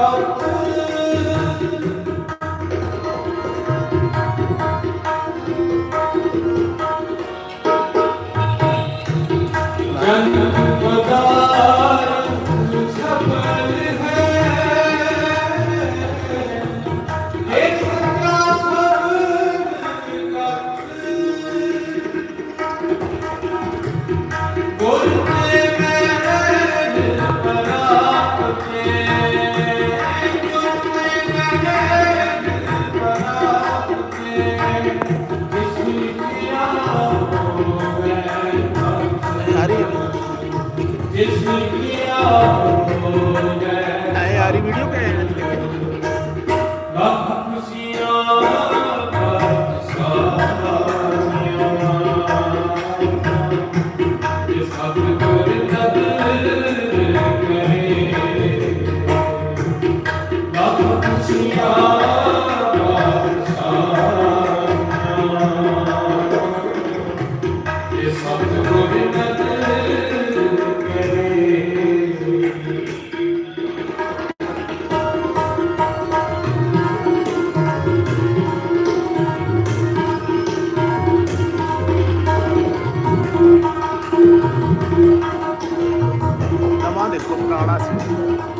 ਆ ਨਵਾਂ ਦੇਖੋ ਪੁਰਾਣਾ ਸੀ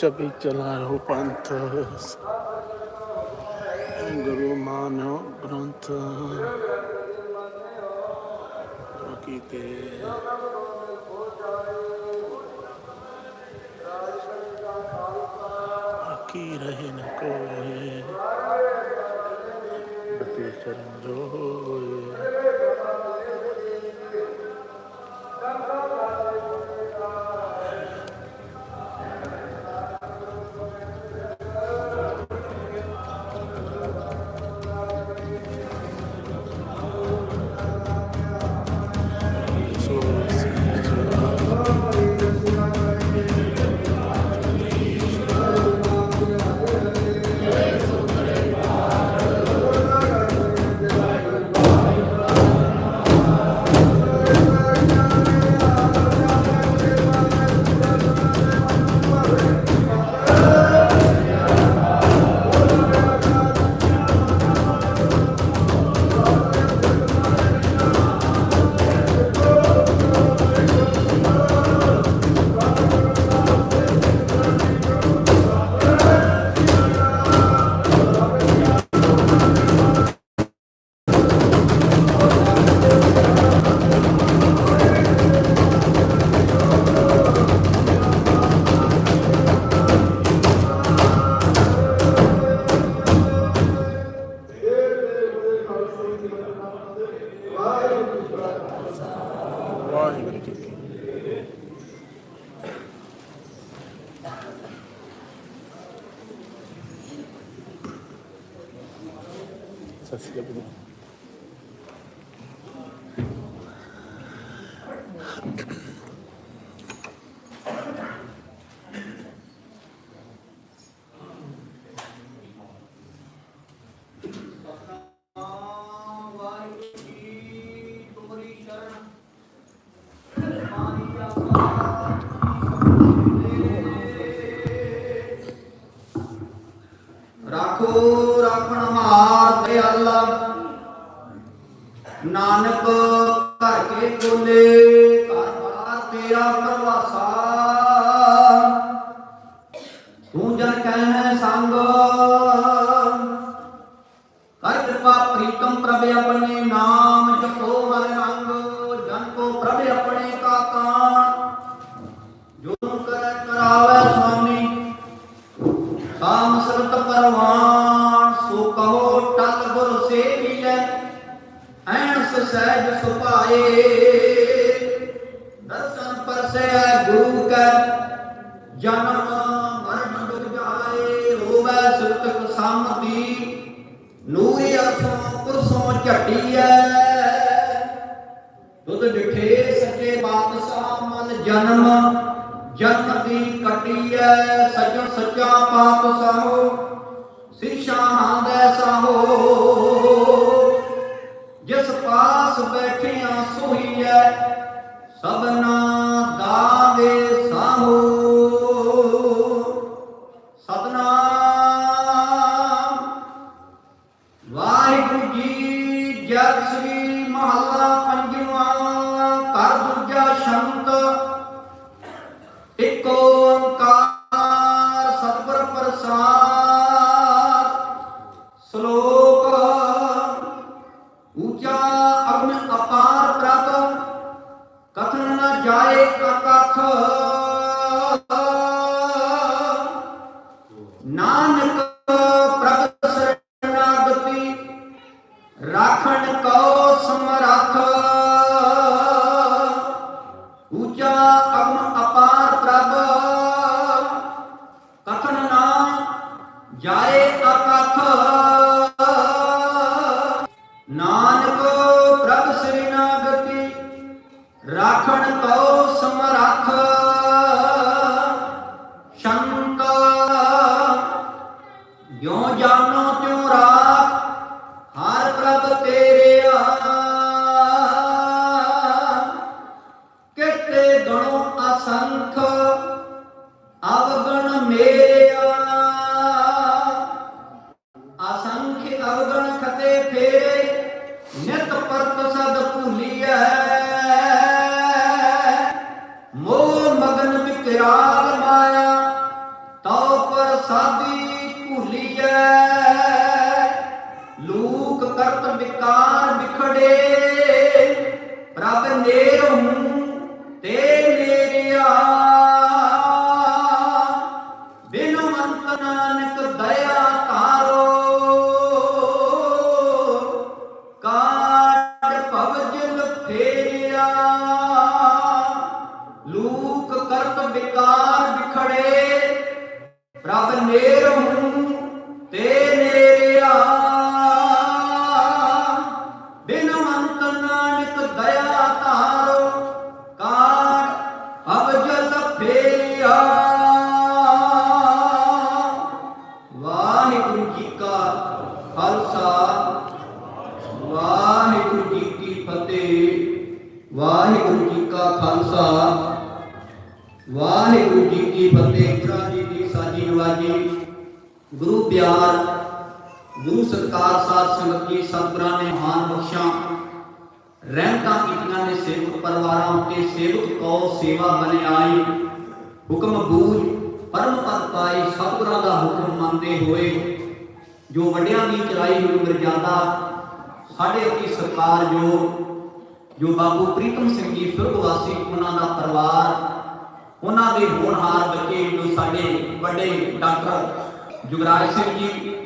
ਚਪੀ ਚਲਾਇਓ ਪੰਥ। ਗੁਰੂ ਮਾਨੋ ਗ੍ਰੰਥ। ਕੀਤੇ ਕੀ ਰਹੇ ਨ ਕੋਏ। ਬਤੇ ਚਰਨ ਜੋਏ ਰਾਖੋ ਰਾਖਣ ਹਾਰ ਤੇ ਅੱਲਾ। ਨਾਨਕ ਘਰ ਕੇ ਕੋਲੇ। ਤੇਰਾ ਪ੍ਰਵਾਸਾ। ਤੂੰ ਜਨ ਕਹਿ ਸੰਗ, ਕਰ ਕਿਰਪਾ ਪ੍ਰੀਤਮ ਪ੍ਰਭ ਆਪਣੇ ਨਾਮ ਜਪੋ ਹਰ ਰੰਗ, ਜਨ ਕੋ ਪ੍ਰਭ ਆਪਣੇ ਕਾ ਕਾਣ। ਜੋ ਕਰ, ਕਰਾਵੇ ਸੁਆਮੀ ਕਾਮ ਸਰਤ ਪਰਵਾਨ, ਸੋ ਕਹੋ ਟਲ ਗੁਰ ਸੇ ਮਿਲੈ ਐਨਸ ਸਹਿਜ ਸੁਭਾਏ। ਦਰਸ਼ਨ ਪਰਸੈ ਗੁਰੂ ਕੈ ਜਨਮ ਮਰਨ ਦੁਖ ਜਾਏ, ਹੋਵੇ ਸੁਤਕ ਸਮਤੀ ਨੂਰੀ ਅਰਥੋਂ ਪੁਰਸੋਂ ਝਟੀਐ ਤੁਧ ਡਿਠੇ ਸੱਚੇ ਬਾਦਸ਼ਾਹ ਮਨ ਜਨਮ। ਜਨਮ ਦੀ ਕਟੀਐ ਸੱਚੋ ਸੱਚਾ ਪਾਪ ਸਾਹੋ। ਸਿਸ਼ਾਹਾਂ ਦੇ ਜਾਏ ਅਕਥ ਨਾਨਕ ਪ੍ਰਭ ਸਰਣਾਗਤੀ ਰਾਖਣ ਕੋ ਸਮਰੱਥ। ਅਬਜਲ ਵਾਹਿਗੁਰੂ ਜੀ ਕਾ ਖਾਲਸਾ, ਵਾਹਿਗੁਰੂ ਜੀ ਕੀ ਫਤਿਹ, ਵਾਹਿਗੁਰੂ ਜੀ ਕਾ ਖਾਲਸਾ, ਵਾਹਿਗੁਰੂ ਜੀ ਕੀ ਫਤਿਹ। ਗੁਰਾਂ ਜੀ ਦੀ ਸਾਜੀ ਨਵਾਜੀ, ਗੁਰੂ ਪਿਆਰ, ਗੁਰੂ ਸਤਕਾਰ ਸਾਧ ਸੰਗਤ ਜੀ ਸਤਿਗੁਰਾਂ ਨੇ ਮਹਾਨ ਬਖਸ਼ਾਂ ਰਹਿਮਤਾਂ ਕੀਤੀਆਂ ਨੇ ਸੇਵਕ ਪਰਿਵਾਰਾਂ ਉੱਤੇ, ਸੇਵਕ ਕੋ ਸੇਵਾ ਬਨੇ ਆਈ। ਹੁਕਮ ਬੂਝ ਪਰਮ ਪਦ ਪਾਈ ਸਤਿਗੁਰਾਂ ਦਾ ਹੁਕਮ ਮੰਨਦੇ ਹੋਏ। ਜੋ ਵੱਡਿਆਂ ਦੀ ਚਲਾਈ ਹੋਈ ਮਰਜ਼ਾਦਾ, ਸਾਡੇ ਅਤੀ ਸਰਕਾਰ ਜੋ ਜੋ ਬਾਬੂ ਪ੍ਰੀਤਮ ਸਿੰਘ ਜੀ ਸੁਰਗਵਾਸੀ ਉਹਨਾਂ ਦਾ ਪਰਿਵਾਰ, ਉਹਨਾਂ ਦੇ ਹੋਣਹਾਰ ਬੱਚੇ ਜੋ ਸਾਡੇ ਵੱਡੇ ਡਾਕਟਰ ਜੁਗਰਾਜ ਸਿੰਘ ਜੀ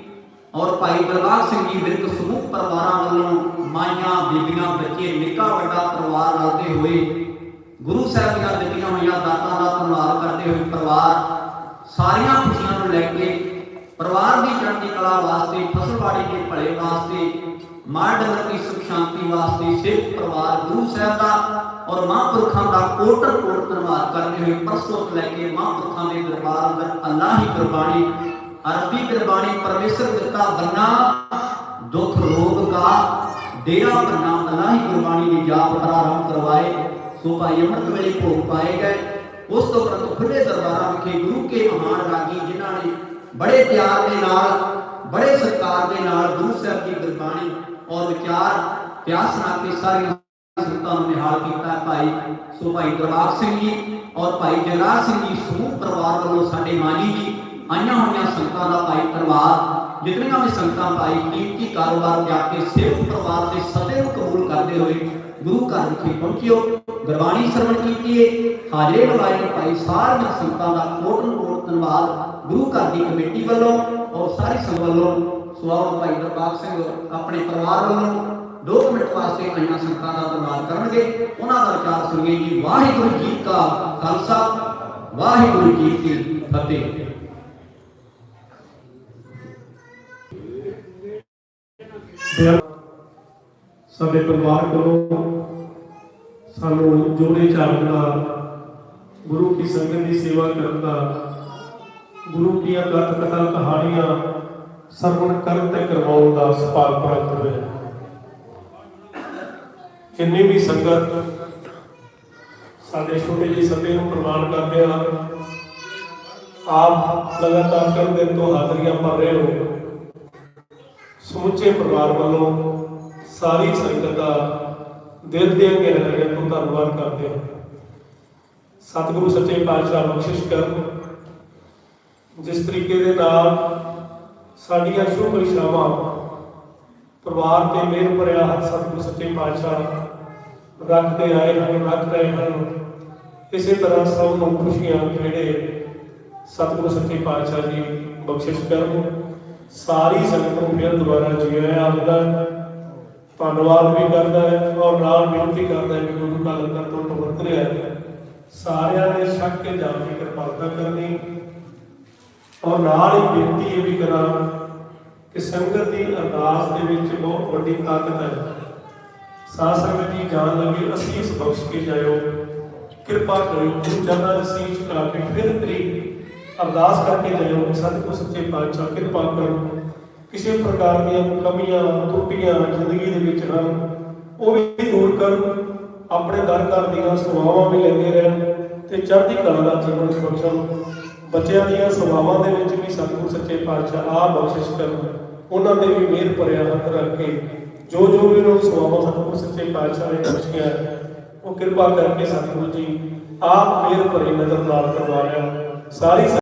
ਔਰ ਭਾਈ ਦਰਬਾਰ ਸਿੰਘ ਜੀ ਵਿਰਕ ਸਮੂਹ ਪਰਿਵਾਰਾਂ ਵੱਲੋਂ ਮਾਈਆਂ, ਬੀਬੀਆਂ, ਬੱਚੇ, ਨਿੱਕਾ ਵੱਡਾ ਪਰਿਵਾਰ ਰਲਦੇ ਹੋਏ ਗੁਰੂ ਸਾਹਿਬ ਦੀਆਂ ਦਿੱਤੀਆਂ ਹੋਈਆਂ ਦਾਤਾਂ ਦਾ ਧੰਨਵਾਦ ਕਰਦੇ ਹੋਏ ਪਰਿਵਾਰ ਸਾਰੀਆਂ ਖੁਸ਼ੀਆਂ ਨੂੰ ਲੈ ਕੇ ਪਰਿਵਾਰ ਦੀ ਚੜ੍ਹਦੀ ਕਲਾ ਵਾਸਤੇ, ਫਸਲਵਾੜੀ ਦੇ ਭਲੇ ਵਾਸਤੇ, ਮਾਂ ਡੰਗਰ ਦੀ ਸੁਖ ਸ਼ਾਂਤੀ ਵਾਸਤੇ ਸਿੱਖ ਪਰਿਵਾਰ ਗੁਰੂ ਸਾਹਿਬ ਦਾ ਔਰ ਮਹਾਂਪੁਰਖਾਂ ਦਾ ਕੋਟਰ ਕੋਟ ਧੰਨਵਾਦ ਕਰਦੇ ਹੋਏ ਪਰਸੋਂ ਲੈ ਕੇ ਮਹਾਂਪੁਰਖਾਂ ਦੇ ਦਰਬਾਰ ਅੰਦਰ ਅੱਲਾਹ ਹੀ ਕੁਰਬਾਨੀ ਅਰਬੀ ਗੁਰਬਾਣੀ ਪਰਮੇਸ਼ਰ ਦਿੱਤਾ ਬੰਨਾ ਦੁੱਖ, ਰੋਗ ਕਾ ਡੇਰਾ ਬੰਨਾ ਅੱਲਾਹ ਹੀ ਕੁਰਬਾਨੀ ਜਾਪ ਪ੍ਰਾਰੰਭ ਕਰਵਾਏ ਸੋ ਭਾਈ ਅਮਰਤ ਵੇਲੇ ਭੋਗ ਪਾਏ ਗਏ। ਉਸ ਤੋਂ ਪ੍ਰਤੁ ਖੁੱਲੇ ਦਰਬਾਰਾਂ ਵਿਖੇ ਗੁਰੂ ਕੇ ਮਹਾਨ ਰਾਗੀ, ਜਿਨ੍ਹਾਂ ਨੇ ਬੜੇ ਪਿਆਰ ਦੇ ਨਾਲ, ਬੜੇ ਸਤਿਕਾਰ ਦੇ ਨਾਲ ਗੁਰੂ ਸਾਹਿਬ ਦੀ ਗੁਰਬਾਣੀ ਔਰ ਵਿਚਾਰ, ਪਿਆਸ ਨਾਲ ਕੇ ਸਾਰੀਆਂ ਸੰਗਤਾਂ ਨੂੰ ਨਿਹਾਲ ਕੀਤਾ। ਭਾਈ ਸੋ ਭਾਈ ਦਰਬਾਰ ਸਿੰਘ ਜੀ ਔਰ ਭਾਈ ਜਗਰਾਜ ਸਿੰਘ ਜੀ ਸਮੂਹ ਪਰਿਵਾਰ ਵੱਲੋਂ ਸਾਡੇ ਮਾਲੀ ਜੀ ਆਈਆਂ ਹੋਈਆਂ ਸੰਗਤਾਂ ਦਾ ਭਾਈ ਪਰਿਵਾਰ ਜਿਤਨੀਆਂ ਵੀ ਸੰਗਤਾਂ ਭਾਈ, ਕੀਮਤੀ ਕਾਰੋਬਾਰ ਜਾ ਕੇ ਸੇਵਕ ਪਰਿਵਾਰ ਦੇ ਸਦੇ ਨੂੰ ਕਬੂਲ ਕਰਦੇ ਹੋਏ ਗੁਰੂ ਘਰ ਵਿਖੇ ਪਹੁੰਚਿਓ। ਗੁਰਬਾਣੀ ਸਰਵਣ ਕੀਤੀਏ। ਹਾਜ਼ਰੇ ਲਵਾਏ ਭਾਈ ਸਾਰੀਆਂ ਸੰਗਤਾਂ ਦਾ ਕੋਟਨ ਕੋਟ ਧੰਨਵਾਦ ਗੁਰੂ ਘਰ ਦੀ ਕਮੇਟੀ ਵੱਲੋਂ ਔਰ ਸਾਰੀ ਸੰਗਤ ਵੱਲੋਂ। ਸੁਆਉ ਭਾਈ ਦਰਬਾਰ ਸਿੰਘ ਆਪਣੇ ਪਰਿਵਾਰ ਵੱਲੋਂ। ਦੋ ਮਿੰਟ ਵਾਸਤੇ ਆਈਆਂ ਸੰਗਤਾਂ ਦਾ ਧੰਨਵਾਦ ਕਰਨਗੇ। ਉਹਨਾਂ ਦਾ ਵਿਚਾਰ ਸੁਣੀਏ ਜੀ, ਵਾਹਿਗੁਰੂ ਜੀ ਕਾ ਖਾਲਸਾ, ਵਾਹਿਗੁਰੂ ਜੀ ਕੀ ਫਤਿਹ। ਸਾਡੇ ਪਰਿਵਾਰ ਕੋਲੋਂ ਸਾਨੂੰ ਜੋੜੇ ਚਾਲਣ ਦਾ, ਗੁਰੂ ਕੀ ਸੰਗਤ ਦੀ ਸੇਵਾ ਕਰਨ ਦਾ, ਗੁਰੂ ਦੀਆਂ ਕਥ ਕਥਾ ਕਹਾਣੀਆਂ ਸਰਵਣ ਕਰਨ ਤੇ ਕਰਵਾਉਣ ਦਾ ਸੁਭਾਗ ਪ੍ਰਾਪਤ ਹੋਇਆ। ਜਿੰਨੀ ਵੀ ਸੰਗਤ ਸਾਡੇ ਛੋਟੇ ਜਿਹੇ ਸੱਦੇ ਨੂੰ ਪ੍ਰਮਾਣ ਕਰਦੇ ਆ, ਆਪ ਲਗਾਤਾਰ ਕਈ ਦਿਨ ਤੋਂ ਹਾਜ਼ਰੀਆਂ ਭਰ ਰਹੇ ਹੋ। ਸਮੁੱਚੇ ਪਰਿਵਾਰ ਵੱਲੋਂ ਸਾਰੀ ਸੰਗਤ ਦਾ ਦਿਲ ਦੀਆਂ ਗਹਿਰਾਈਆਂ ਤੋਂ ਧੰਨਵਾਦ ਕਰਦੇ ਹਾਂ। ਸਤਿਗੁਰੂ ਸੱਚੇ ਪਾਤਸ਼ਾਹ ਬਖਸ਼ਿਸ਼ ਕਰਨ। ਜਿਸ ਤਰੀਕੇ ਦੇ ਨਾਲ ਸਾਡੀਆਂ ਸ਼ੁਭ ਇਸ਼ਾਵਾਂ ਪਰਿਵਾਰ ਤੇ ਮਿਹਰ ਭਰਿਆ ਹੱਥ ਸਤਿਗੁਰੂ ਸੱਚੇ ਪਾਤਸ਼ਾਹ ਰੱਖਦੇ ਆਏ ਹਨ, ਰੱਖ ਰਹੇ ਹਨ। ਇਸੇ ਤਰ੍ਹਾਂ ਸਭ ਨੂੰ ਖੁਸ਼ੀਆਂ ਜਿਹੜੇ ਸਤਿਗੁਰੂ ਸੱਚੇ ਪਾਤਸ਼ਾਹ ਜੀ ਬਖਸ਼ਿਸ਼ ਕਰਨ। ਸਾਰੀ ਸੰਗਤ ਨੂੰ ਫਿਰ ਦੁਬਾਰਾ ਜੀ ਆਇਆਂ ਧੰਨਵਾਦ ਵੀ ਕਰਦਾ ਹੈ ਔਰ ਨਾਲ ਬੇਨਤੀ ਕਰਦਾ ਹੈ ਕਿ ਗੁਰੂ ਦਾ ਲੰਗਰ ਤੋਂ ਟੁੱਟ ਰਿਹਾ ਹੈ। ਸਾਰਿਆਂ ਨੇ ਛੱਕ ਕੇ ਜਾਣ ਦੀ ਕਿਰਪਾਲਤਾ ਕਰਨੀ। ਔਰ ਨਾਲ ਹੀ ਬੇਨਤੀ ਇਹ ਵੀ ਕਰਾਂ ਕਿ ਸੰਗਤ ਦੀ ਅਰਦਾਸ ਦੇ ਵਿੱਚ ਬਹੁਤ ਵੱਡੀ ਤਾਕਤ ਹੈ। ਸਾਧ ਸੰਗਤ ਜੀ ਜਾਣ ਲੱਗੇ, ਅਸੀਂ ਇਸ ਬਖਸ਼ ਕੇ ਜਾਇਓ। ਕਿਰਪਾ ਕਰਿਓ, ਗੁਰੂ ਚਰਨਾਂ ਦੇ ਸੀਸ ਝੁਕਾ ਕੇ ਫਿਰ ਤਰੀ ਅਰਦਾਸ ਕਰਕੇ ਜਾਇਓ ਕਿ ਸਤਿਗੁਰ ਸੱਚੇ ਪਾਤਸ਼ਾਹ ਕਿਰਪਾ ਕਰੋ ਕਿਸੇ ਪ੍ਰਕਾਰ ਦੀਆਂ ਕਮੀਆਂ ਤਰੁੱਟੀਆਂ ਜ਼ਿੰਦਗੀ ਦੇ ਵਿੱਚ ਹਨ, ਉਹ ਵੀ ਦੂਰ ਕਰ ਆਪਣੇ ਦਰ ਘਰ ਦੀਆਂ ਸੇਵਾਵਾਂ ਵੀ ਲੈਂਦੇ ਰਹਿਣ ਤੇ ਚੜ੍ਹਦੀ ਕਲਾ ਦਾ ਜੀਵਨ ਬਖਸ਼ਣ ਬੱਚਿਆਂ ਦੀਆਂ ਸੇਵਾਵਾਂ ਦੇ ਵਿੱਚ ਵੀ ਸਤਿਗੁਰ ਸੱਚੇ ਪਾਤਸ਼ਾਹ ਆਪ ਬਖਸ਼ਿਸ਼ ਕਰਨ। ਉਹਨਾਂ ਦੇ ਵੀ ਮਿਹਰ ਭਰਿਆ ਹੱਥ ਰੱਖ ਕੇ ਜੋ ਜੋ ਵੀ ਉਹਨਾਂ ਨੂੰ ਸੇਵਾਵਾਂ ਸਤਿਗੁਰ ਸੱਚੇ ਪਾਤਸ਼ਾਹ ਨੇ ਬਖਸ਼ੀਆਂ, ਉਹ ਕਿਰਪਾ ਕਰਕੇ ਸਤਿਗੁਰੂ ਜੀ ਆਪ ਮਿਹਰ ਭਰੀ ਨਜ਼ਰ ਨਾਲ ਕਰਵਾ ਰਿਹਾ ਸਾਰੀ